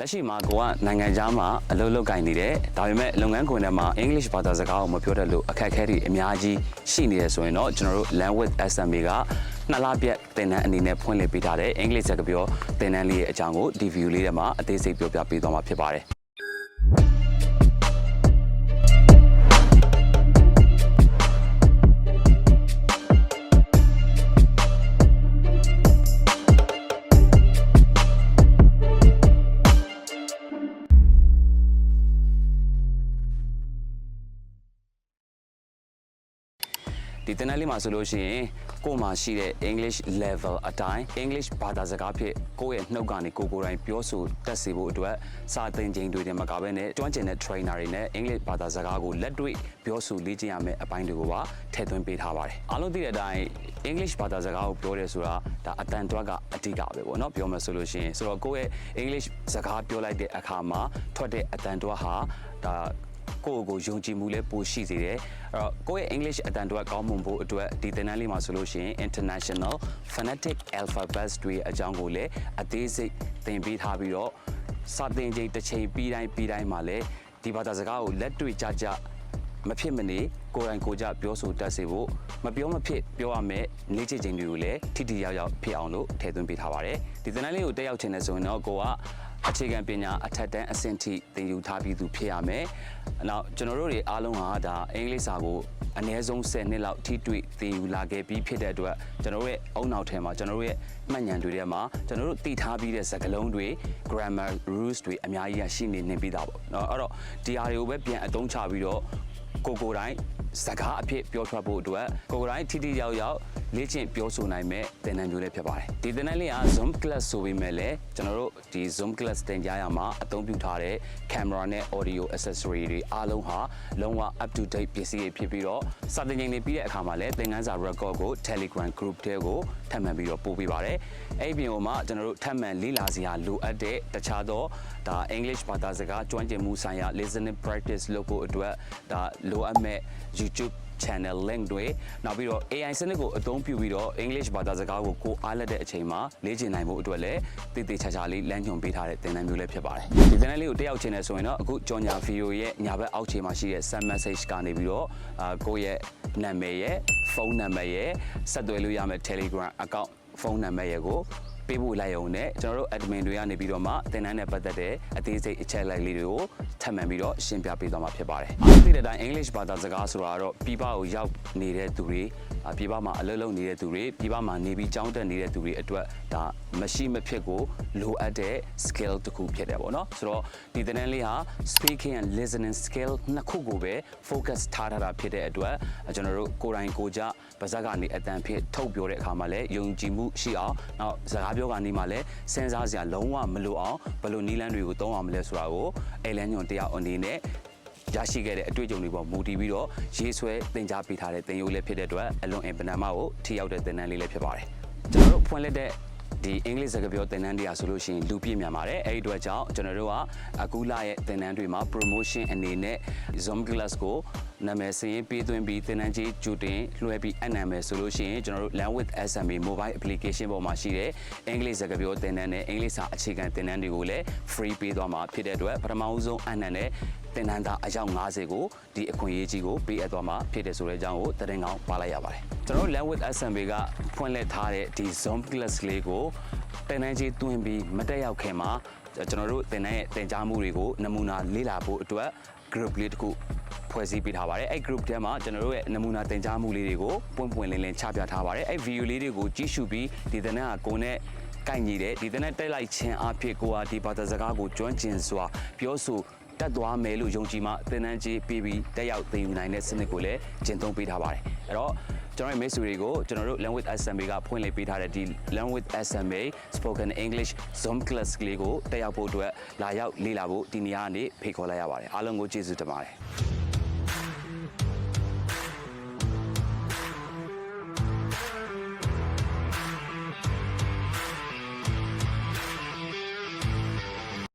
လက်ရှိမှာကိုကနိုင်ငံခြားမှာအလုပ်လုပ်ကင်နေတယ်ဒါပေမဲ့လုပ်ငန်းခွင်ထဲမှာ English ဘာသာစကားကိုမပြောတတ်လို့အခက်အခဲတွေအများကြီးရှိနေတယ်ဆိုရင်တော့ကျွန်တော်တို့ Language SMA ကနှစ်လပြည့်သင်တန်းအနေနဲ့ဖွင့်လှစ်ပေးထားတဲ့ English စကားပြောသင်တန်းလေးရဲ့အကြောင်းကိုဒီ view လေးထဲမှာအသေးစိတ်ပြောပြပေးသွားမှာဖြစ်ပါတယ် ဒီတနက်လေးမှာဆိုလို့ရှိရင်ကိုယ်မှာရှိတဲ့ English level အတိုင်း English ဘာသာစကားဖြစ်ကိုယ့်ရဲ့နှုတ်ကနေကိုယ်ကိုယ်တိုင်ပြောဆိုတတ်စေဖို့အတွက်စာသင်ချိန်တွေတင်မကဘဲနဲ့ကျွမ်းကျင်တဲ့ trainer တွေနဲ့ English ဘာသာစကားကိုလက်တွေ့ပြောဆိုလေ့ကျင့်ရမယ့်အပိုင်းတွေကိုပါထည့်သွင်းပေးထားပါတယ်အားလုံးသိတဲ့အတိုင်း English ဘာသာစကားကိုပြောတယ်ဆိုတာဒါအတန်တွက်ကအဓိကပဲပေါ့နော်ပြောမယ်ဆိုလို့ရှိရင်ဆိုတော့ကိုယ့်ရဲ့ English စကားပြောလိုက်တဲ့အခါမှာထွက်တဲ့အတန်တွက်ဟာဒါ ကိုယ့်ကိုယ်ယုံကြည်မှုလည်းပိုရှိစေတယ်အဲ့တော့ကိုယ့်ရဲ့ English အတန်တွက်ကောင်းမွန်ဖို့အတွက်ဒီသင်တန်းလေးမှာဆိုလို့ရှိရင် International Phonetic Alphabets တွေအကြောင်းကိုလည်းအသေးစိတ်သင်ပေးထားပြီးတော့စာသင်ချိန်တစ်ချိန်ပြီးတိုင်းပြီးတိုင်းမှာလည်းဒီဘာသာစကားကိုလက်တွေ့ကြကြမဖြစ်မနေကိုယ်တိုင်ကိုယ်ကြပြောဆိုတတ်စေဖို့မပြောမဖြစ်ပြောရမယ်လေ့ကျင့်ချိန်တွေကိုလည်းထိထိရောက်ရောက်ဖြစ်အောင်လို့ထည့်သွင်းပေးထားပါတယ်ဒီသင်တန်းလေးကိုတက်ရောက်ချင်တယ်ဆိုရင်တော့ကိုက အခြေခံပညာအထက်တန်းအဆင့်ထိသင်ယူထားပြီးသူဖြစ်ရမယ်။နောက်ကျွန်တော်တို့တွေအားလုံးဟာဒါအင်္ဂလိပ်စာကိုအနည်းဆုံး10နှစ်လောက်ထိတွေ့သင်ယူလာခဲ့ပြီးဖြစ်တဲ့အတွက်ကျွန်တော်တို့ရဲ့အုံနောက်ထဲမှာကျွန်တော်တို့ရဲ့မှတ်ဉာဏ်တွေထဲမှာကျွန်တော်တို့သိထားပြီးတဲ့စကားလုံးတွေ grammar rules တွေအများကြီးရရှိနေနေပြီးသားပေါ့။နော်အဲ့တော့ဒီဟာတွေကိုပဲပြန်အသုံးချပြီးတော့ကိုကိုတိုင်းစကားအဖြစ်ပြောထွက်ဖို့အတွက်ကိုကိုတိုင်းထိထိရောက်ရောက်လေ့ကျင့်ပြောဆိုနိုင်မဲ့သင်တန်းမျိုးလေးဖြစ်ပါတယ်ဒီသင်တန်းလေးက Zoom class ဆိုပေမဲ့လည်းကျွန်တော်တို့ဒီ Zoom class သင်ကြားရမှာအသုံးပြုထားတဲ့ camera နဲ့ audio accessory တွေအားလုံးဟာလုံးဝ up to date ပစ္စည်းတွေဖြစ်ပြီးတော့စာသင်ချိန်တွေပြီးတဲ့အခါမှာလည်းသင်ခန်းစာ record ကို Telegram group ထဲကိုထပ်မံပြီးတော့ပို့ပေးပါတယ်အဲ့ဒီပြင်ဟိုမှာကျွန်တော်တို့ထပ်မံလေ့လာစရာလိုအပ်တဲ့တခြားသောဒါ English ဘာသာစကားကျွမ်းကျင်မှုဆိုင်ရာ listening practice လုပ်ဖို့အတွက်ဒါလိုအပ်မဲ့ YouTube channel link တွေနောက်ပြီးတော့ AI စနစ်ကိုအသုံးပြုပြီးတော့ English ဘာသာစကားကိုကိုအားလက်တဲ့အချိန်မှာလေ့ကျင့်နိုင်ဖို့အတွက်လည်းတည်တည်ချာချာလေးလမ်းညွှန်ပေးထားတဲ့သင်တန်းမျိုးလည်းဖြစ်ပါတယ်ဒီသင်တန်းလေးကိုတက်ရောက်ချင်တယ်ဆိုရင်တော့အခုကြော်ညာ video ရဲ့ညာဘက်အောက်ခြေမှာရှိတဲ့ send message ကနေပြီးတော့အာကိုယ့်ရဲ့နာမည်ရဲ့ဖုန်းနံပါတ်ရဲ့ဆက်သွယ်လို့ရမယ့် Telegram account ဖုန်းနံပါတ်ရဲ့ကို ပေးဖို့လိုက်အောင်နဲ့ကျွန်တော်တို့ admin တွေကနေပြီးတော့မှသင်တန်းနဲ့ပတ်သက်တဲ့အသေးစိတ်အချက်အလက်လေးတွေကိုထပ်မံပြီးတော့ရှင်းပြပေးသွားမှာဖြစ်ပါတယ်။အားသိတဲ့အတိုင်း English ဘာသာစကားဆိုတာကတော့ပြည်ပကိုရောက်နေတဲ့သူတွေအာပြည်ပမှာအလုပ်လုပ်နေတဲ့သူတွေပြည်ပမှာနေပြီးကြောင်းတက်နေတဲ့သူတွေအတွက်ဒါမရှိမဖြစ်ကိုလိုအပ်တဲ့ skill တစ်ခုဖြစ်တယ်ပေါ့နော်။ဆိုတော့ဒီသင်တန်းလေးဟာ speaking and listening skill နှစ်ခုကိုပဲ focus ထားထားတာဖြစ်တဲ့အတွက်ကျွန်တော်တို့ကိုယ်တိုင်ကိုယ်ကြပါဇက်ကနေအတန်ဖြစ်ထုတ်ပြောတဲ့အခါမှာလည်းယုံကြည်မှုရှိအောင်နောက်စကားပြောကနေမှလည်းစဉ်းစားစရာလုံးဝမလိုအောင်ဘယ်လိုနည်းလမ်းတွေကိုသုံးအောင်မလဲဆိုတာကိုအဲလန်းညွန်တရားအနေနဲ့ရရှိခဲ့တဲ့အတွေ့အကြုံတွေပေါ်မူတည်ပြီးတော့ရေးဆွဲသင်ကြားပေးထားတဲ့သင်ယူလေးဖြစ်တဲ့အတွက်အလွန်အင်ပနမကိုထိရောက်တဲ့သင်တန်းလေးလည်းဖြစ်ပါတယ်ကျွန်တော်တို့ဖွင့်လက်တဲ့ ဒီအင်္ဂလိပ်စကားပြောသင်တန်းတရားဆိုလို့ရှိရင်လူပြည့်မြန်ပါတယ်အဲ့ဒီအတွက်ကြောင့်ကျွန်တော်တို့ကအခုလရဲ့သင်တန်းတွေမှာ promotion အနေနဲ့ Zoom class ကိုနာမည်စရင်ပေးသွင်းပြီးသင်တန်းကြီးကြိုတင်လွှဲပြီးအနံမယ်ဆိုလို့ရှိရင်ကျွန်တော်တို့ Language SMA mobile application ပေါ်မှာရှိတဲ့အင်္ဂလိပ်စကားပြောသင်တန်းနဲ့အင်္ဂလိပ်စာအခြေခံသင်တန်းတွေကိုလည်း free ပေးသွားမှာဖြစ်တဲ့အတွက်ပထမဦးဆုံးအနံနဲ့ သင်တန်းသားအယောက်90ကိုဒီအခွင့်အရေးကြီးကိုပေးအပ်သွားမှာဖြစ်တယ်ဆိုတဲ့အကြောင်းကိုသတင်းကောင်းပါလိုက်ရပါတယ်ကျွန်တော်တို့ Language SMA ကဖွင့်လှစ်ထားတဲ့ဒီ Zoom class လေးကိုသင်တန်းကြီးတွင်းပြီးမတက်ရောက်ခင်မှာကျွန်တော်တို့သင်တန်းရဲ့သင်ကြားမှုတွေကိုနမူနာလေ့လာဖို့အတွက် group လေးတစ်ခုဖွဲ့စည်းပေးထားပါတယ်အဲ့ group ထဲမှာကျွန်တော်တို့ရဲ့နမူနာသင်ကြားမှုလေးတွေကိုပွင့်ပွင့်လင်းလင်းချပြထားပါတယ်အဲ့ video လေးတွေကိုကြည့်ရှုပြီးဒီသင်တန်းကကိုယ်နဲ့ကိုက်ညီတယ်ဒီသင်တန်းတက်လိုက်ခြင်းအဖြစ်ကိုဟာဒီဘာသာစကားကိုကျွမ်းကျင်စွာပြောဆို တက်သွားမယ်လို့ယုံကြည်မှသင်တန်းကြီးပြီးပြီးတက်ရောက်သင်ယူနိုင်တဲ့စနစ်ကိုလည်းကျင့်သုံးပေးထားပါတယ်အဲ့တော့ကျွန်တော်ရဲ့မိတ်ဆွေတွေကိုကျွန်တော်တို့ Language SMA ကဖွင့်လှစ်ပေးထားတဲ့ဒီ Language SMA Spoken English Zoom class ကလေးကိုတက်ရောက်ဖို့အတွက်လာရောက်လေ့လာဖို့ဒီနေရာကနေဖိတ်ခေါ်လိုက်ရပါတယ်အားလုံးကိုကျေးဇူးတင်ပါတယ်